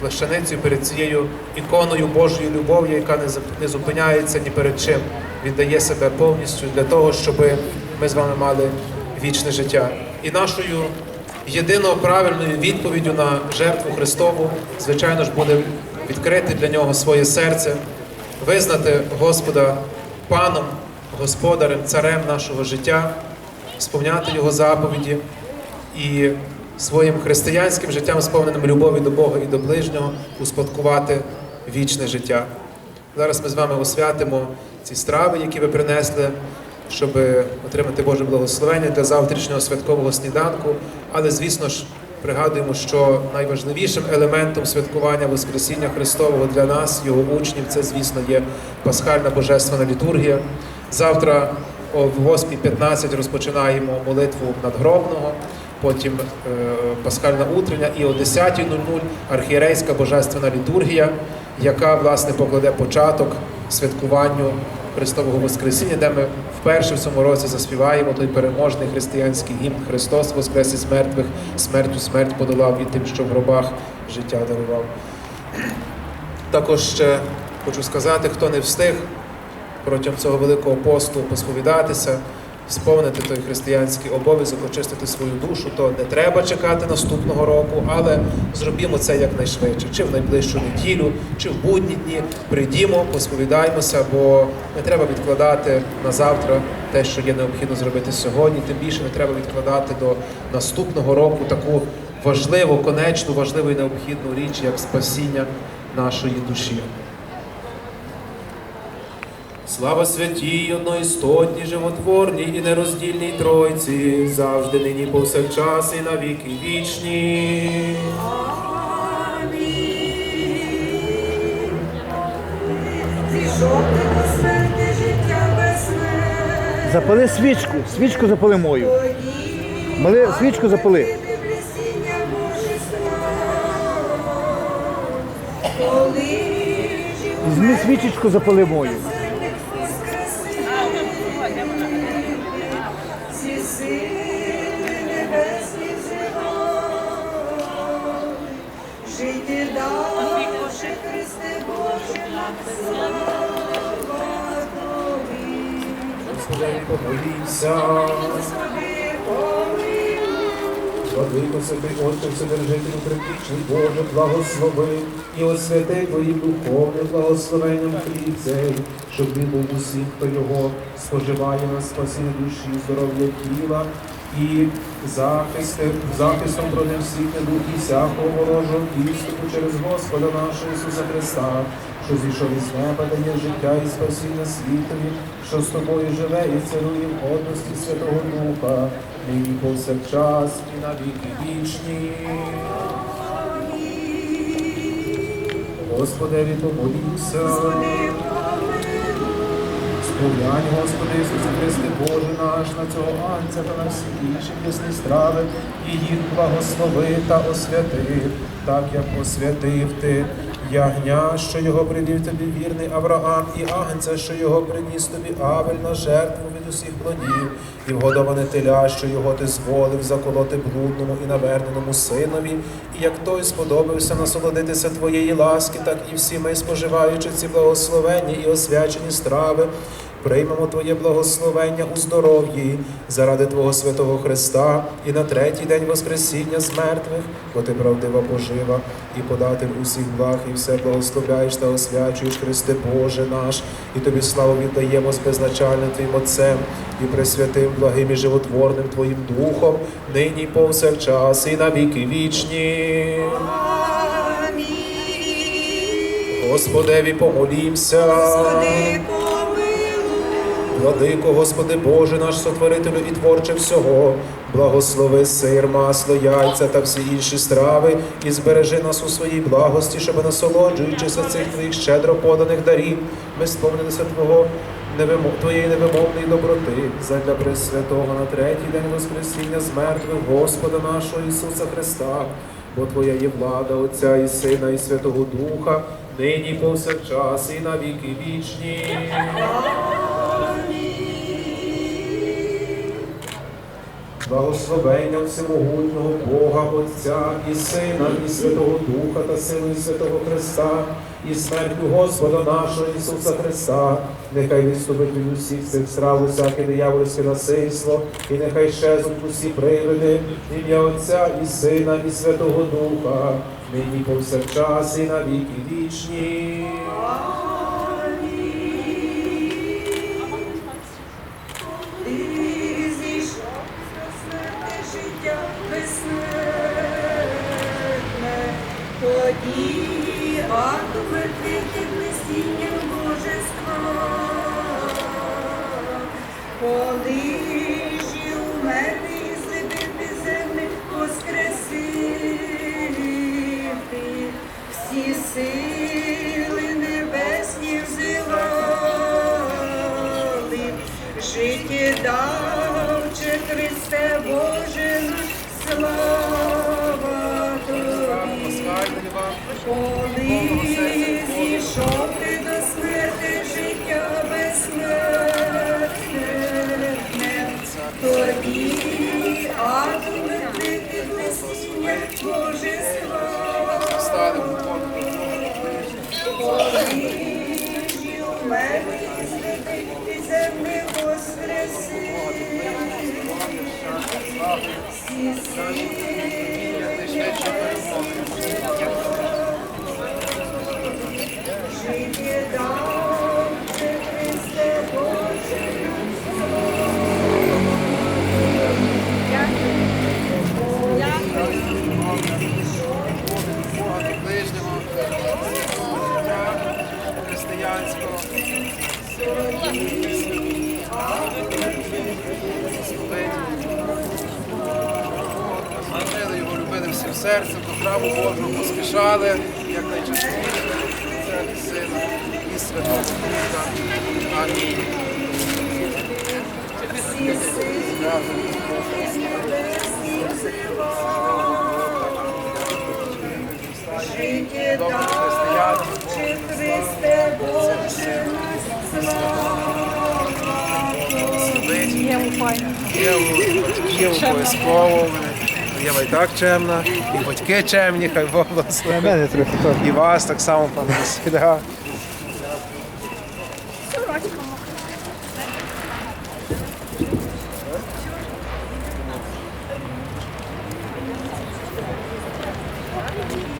плащаницею, перед цією іконою Божої любові, яка не зупиняється ні перед чим, віддає себе повністю для того, щоб ми з вами мали вічне життя. І нашою єдиною правильною відповіддю на жертву Христову, звичайно ж, буде відкрити для нього своє серце, визнати Господа паном, господарем, царем нашого життя, сповняти його заповіді і своїм християнським життям, сповненим любові до Бога і до ближнього, успадкувати вічне життя. Зараз ми з вами освятимо ці страви, які ви принесли, щоб отримати Боже благословення для завтрашнього святкового сніданку. Але, звісно ж, пригадуємо, що найважливішим елементом святкування Воскресіння Христового для нас, його учнів, це, звісно, є пасхальна божественна літургія. Завтра о 8.15 розпочинаємо молитву надгробного, потім е, пасхальна утрення і о 10.00 архієрейська божественна літургія, яка власне покладе початок святкуванню Христового Воскресіння, де ми вперше в цьому році заспіваємо той переможний християнський гімн Христос Воскрес із мертвих, смертю смерть подолав і тим, що в гробах життя дарував. Також ще хочу сказати, хто не встиг протягом цього великого посту посповідатися, сповнити той християнський обов'язок, очистити свою душу, то не треба чекати наступного року, але зробімо це якнайшвидше, чи в найближчу неділю, чи в будні дні. Прийдімо, посповідаймося, бо не треба відкладати на завтра те, що є необхідно зробити сьогодні. Тим більше не треба відкладати до наступного року таку важливу, конечну, важливу і необхідну річ, як спасіння нашої душі. Слава святій, одноістотній, животворній і нероздільній Тройці, завжди нині повсякчас і на віки вічні. Запали свічку, свічку запали мою. Мали, свічку запали. Візьми свічечку, запали мою. Давши Христе Боже, слава Тобі. Господи, помолімся. Владико святий Отче, Вседержителю, предвічний Боже, благослови і освяти Твоїм духовним благословенням хліб цей, щоб він був усім, хто його споживає на спасіння душі, здоров'я тіла і захистом проти всіх недуг і всякого ворожого підступу через Господа нашого Ісуса Христа, що зійшов із неба, дає життя і спасіння світові, що з тобою живе і царує в одності Святого Духа, нині повсякчас і на віки вічні. Господеві помолімся. Сповлянь, Господи Ісусе Христе, Боже наш, на цього анця та на всі інші пісні страви, і їх благослови та освятив, так як освятив ти ягня, що його приніс тобі вірний Авраам, і агнця, що його приніс тобі Авель на жертву усіх плодів, і вгодоване теля, що його ти зволив заколоти блудному і наверненому синові, і як той сподобався насолодитися твоєї ласки, так і всі ми, споживаючи ці благословенні і освячені страви, приймемо Твоє благословення у здоров'ї заради Твого святого Христа і на третій день Воскресіння з мертвих, бо ти правдива пожива, і податель усіх благ, і все благословляєш та освячуєш, Христе Боже наш, і тобі славу віддаємо з безначальним Твоїм Отцем і пресвятим, благим і животворним Твоїм Духом, нині повсякчас, і на віки вічні. Господеві помолімся. Владико, Господи Боже, наш сотворителю і творче всього, благослови сир, масло, яйця та всі інші страви, і збережи нас у своїй благості, щоб насолоджуючися цих твоїх щедро поданих дарів, ми сповнилися Твого невимо... Твоєї невимовної доброти, задля Пресвятого на третій день Воскресіння з мертвих Господа нашого Ісуса Христа, бо Твоя є влада Отця і Сина, і Святого Духа, нині повсякчас, і на віки вічні. Благословення всемогутнього Бога Отця і Сина, і Святого Духа та сили Святого Христа, і смертю Господа нашого Ісуса Христа, нехай відступить від усіх цих страв, усяке диявольське насильство, і нехай щезнуть усі привиди, ім'я Отця і Сина, і Святого Духа, нині повсякчас і на віки вічні. Життєдавче Христе Боже слава Тобі. Коли зійшов ти до смерти життя безсмертне, тоді атоми пити плесіння Божества. Земли воскреси, всі Життя серцем, до храму Божого поспішали, як найчастіше, і Сина і Святого Духа. Амінь. дав християни, Боже, Єву обов'язково. Єва і так чемна, і батьки чемні, хай Бог благословить. І вас так само, пане Василя.